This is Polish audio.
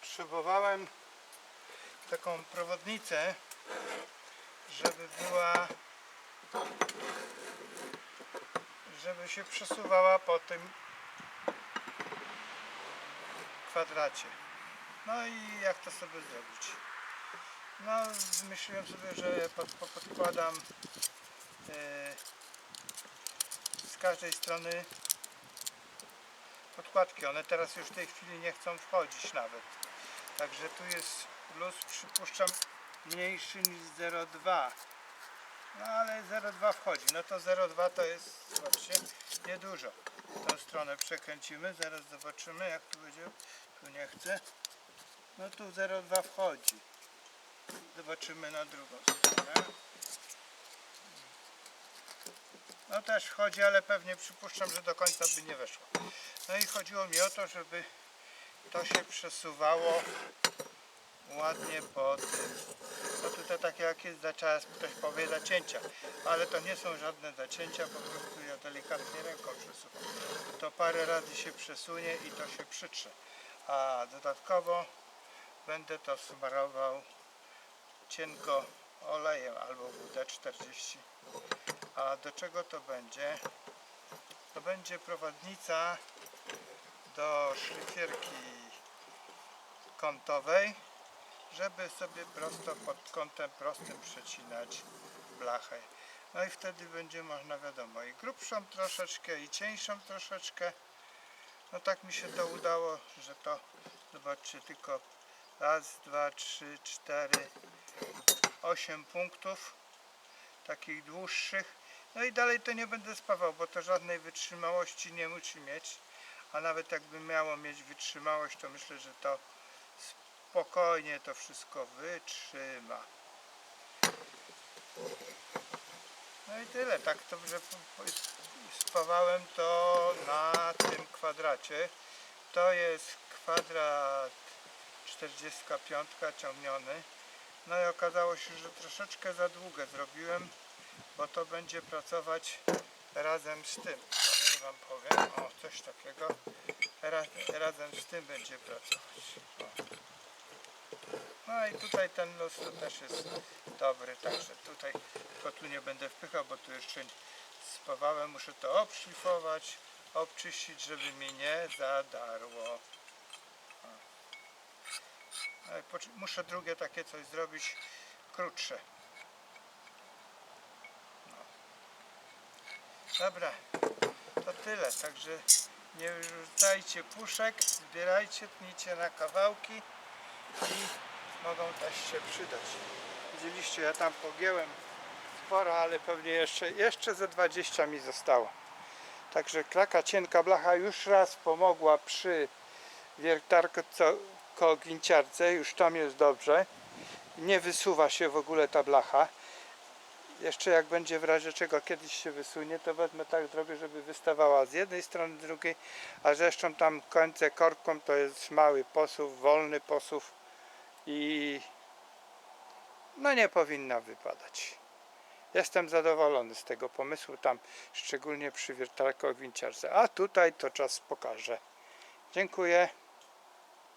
potrzebowałem taką przewodnicę, żeby była żeby się przesuwała po tym kwadracie. No i jak to sobie zrobić? No, wymyśliłem sobie, że pod, po- podkładam e, z każdej strony podkładki. One teraz już w tej chwili nie chcą wchodzić nawet. Także tu jest luz, przypuszczam, mniejszy niż 0,2. No ale 0,2 wchodzi. No to 0,2 to jest, zobaczcie, niedużo. Tą stronę przekręcimy, zaraz zobaczymy jak tu będzie. Tu nie chcę. No tu 0,2 wchodzi. Zobaczymy na drugą stronę. No też wchodzi, ale pewnie przypuszczam, że do końca by nie weszło. No i chodziło mi o to, żeby to się przesuwało ładnie po tym. No tutaj takie jak jest za czas, ktoś powie zacięcia, ale to nie są żadne zacięcia, po prostu ja delikatnie ręką przesuwam. To parę razy się przesunie i to się przytrze. A dodatkowo będę to smarował cienko olejem albo WD-40. A do czego to będzie? To będzie prowadnica do szlifierki kątowej, żeby sobie prosto pod kątem prostym przecinać blachę. No i wtedy będzie można wiadomo i grubszą troszeczkę i cieńszą troszeczkę. No tak mi się to udało, że to zobaczcie tylko raz, dwa, trzy, cztery, osiem punktów takich dłuższych. No i dalej to nie będę spawał, bo to żadnej wytrzymałości nie musi mieć. A nawet jakby miało mieć wytrzymałość, to myślę, że to spokojnie to wszystko wytrzyma. No i tyle, tak to, że spawałem to na tym kwadracie. To jest kwadrat 45 ciągniony. No i okazało się, że troszeczkę za długie zrobiłem, bo to będzie pracować razem z tym. Wam powiem, o coś takiego. Raz, razem z tym będzie pracować. O. No i tutaj ten luz to też jest dobry, także tutaj tylko tu nie będę wpychał, bo tu jeszcze spawałem, muszę to obszlifować, obczyścić, żeby mi nie zadarło. No muszę drugie takie coś zrobić krótsze. No. Dobra, to tyle, także nie rzucajcie puszek, zbierajcie, tnijcie na kawałki i mogą też się przydać. Widzieliście, ja tam pogięłem sporo, ale pewnie jeszcze, jeszcze ze 20 mi zostało. Także klaka cienka blacha już raz pomogła przy wiertarko-ginciarce, już tam jest dobrze. Nie wysuwa się w ogóle ta blacha. Jeszcze jak będzie w razie czego kiedyś się wysunie, to wezmę tak zrobię, żeby wystawała z jednej strony, z drugiej, a zresztą tam kończę korką, to jest mały posuw, wolny posuw i no nie powinna wypadać. Jestem zadowolony z tego pomysłu tam, szczególnie przy wiertarko-winciarce. A tutaj to czas pokaże. Dziękuję.